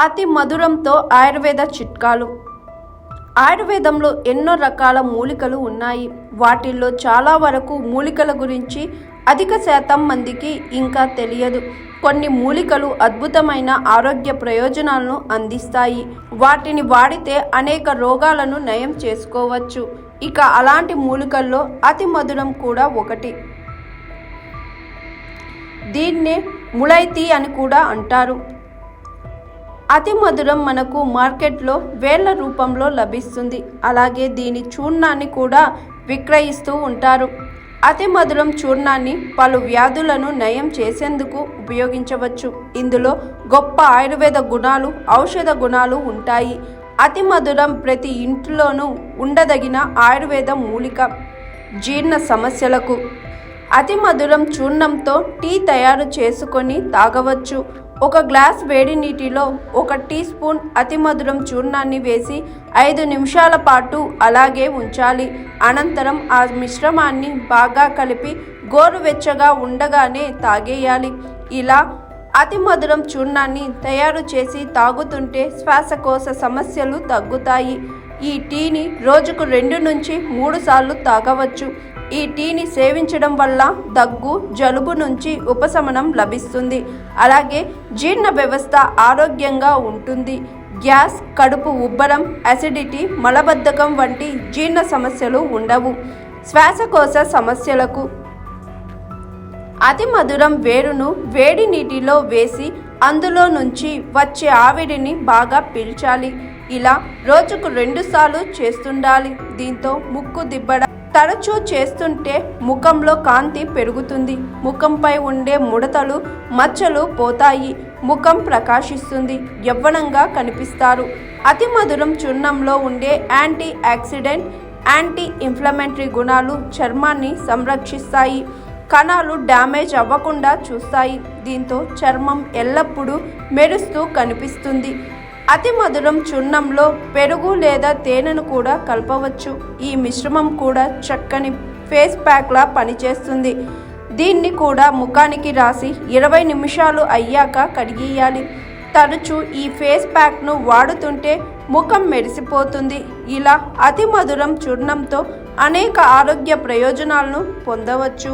అతి మధురంతో ఆయుర్వేద చిట్కాలు. ఆయుర్వేదంలో ఎన్నో రకాల మూలికలు ఉన్నాయి. వాటిల్లో చాలా వరకు మూలికల గురించి అధిక శాతం మందికి ఇంకా తెలియదు. కొన్ని మూలికలు అద్భుతమైన ఆరోగ్య ప్రయోజనాలను అందిస్తాయి. వాటిని వాడితే అనేక రోగాలను నయం చేసుకోవచ్చు. ఇక అలాంటి మూలికల్లో అతి మధురం కూడా ఒకటి. దీన్నే ములైతి అని కూడా అంటారు. అతి మధురం మనకు మార్కెట్లో వేళ్ళ రూపంలో లభిస్తుంది. అలాగే దీని చూర్ణాన్ని కూడా విక్రయిస్తూ ఉంటారు. అతి మధురం చూర్ణాన్ని పలు వ్యాధులను నయం చేసేందుకు ఉపయోగించవచ్చు. ఇందులో గొప్ప ఆయుర్వేద గుణాలు ఔషధ గుణాలు ఉంటాయి. అతి మధురం ప్రతి ఇంటిలోనూ ఉండదగిన ఆయుర్వేద మూలిక జీర్ణ సమస్యలకు. అతి మధురం చూర్ణంతో టీ తయారు చేసుకొని తాగవచ్చు. ఒక గ్లాస్ వేడి నీటిలో ఒక టీ స్పూన్ అతి మధురం చూర్ణాన్ని వేసి ఐదు నిమిషాల పాటు అలాగే ఉంచాలి. అనంతరం ఆ మిశ్రమాన్ని బాగా కలిపి గోరువెచ్చగా ఉండగానే తాగేయాలి. ఇలా అతి మధురం చూర్ణాన్ని తయారు చేసి తాగుతుంటే శ్వాసకోశ సమస్యలు తగ్గుతాయి. ఈ టీని రోజుకు రెండు నుంచి మూడు సార్లు తాగవచ్చు. ఈ టీని సేవించడం వల్ల దగ్గు జలుబు నుంచి ఉపశమనం లభిస్తుంది. అలాగే జీర్ణ వ్యవస్థ ఆరోగ్యంగా ఉంటుంది. గ్యాస్ కడుపు ఉబ్బరం అసిడిటీ మలబద్ధకం వంటి జీర్ణ సమస్యలు ఉండవు. శ్వాసకోశ సమస్యలకు అతి మధురం వేరును వేడి నీటిలో వేసి అందులో నుంచి వచ్చే ఆవిరిని బాగా పీల్చాలి. ఇలా రోజుకు రెండుసార్లు చేస్తుండాలి. దీంతో ముక్కు దిబ్బడం తరచూ చేస్తుంటే ముఖంలో కాంతి పెరుగుతుంది. ముఖంపై ఉండే ముడతలు మచ్చలు పోతాయి. ముఖం ప్రకాశిస్తుంది. యవ్వనంగా కనిపిస్తారు. అతి మధురం చూర్ణంలో ఉండే యాంటీ యాక్సిడెంట్ యాంటీ ఇన్ఫ్లమెంటరీ గుణాలు చర్మాన్ని సంరక్షిస్తాయి. కణాలు డ్యామేజ్ అవ్వకుండా చూస్తాయి. దీంతో చర్మం ఎల్లప్పుడూ మెరుస్తూ కనిపిస్తుంది. అతి మధురం చున్నంలో పెరుగు లేదా తేనెను కూడా కలపవచ్చు. ఈ మిశ్రమం కూడా చక్కని ఫేస్ ప్యాక్లా పనిచేస్తుంది. దీన్ని కూడా ముఖానికి రాసి ఇరవై నిమిషాలు అయ్యాక కడిగియాలి. తరచూ ఈ ఫేస్ ప్యాక్ను వాడుతుంటే ముఖం మెరిసిపోతుంది. ఇలా అతి మధురం చూర్ణంతో అనేక ఆరోగ్య ప్రయోజనాలను పొందవచ్చు.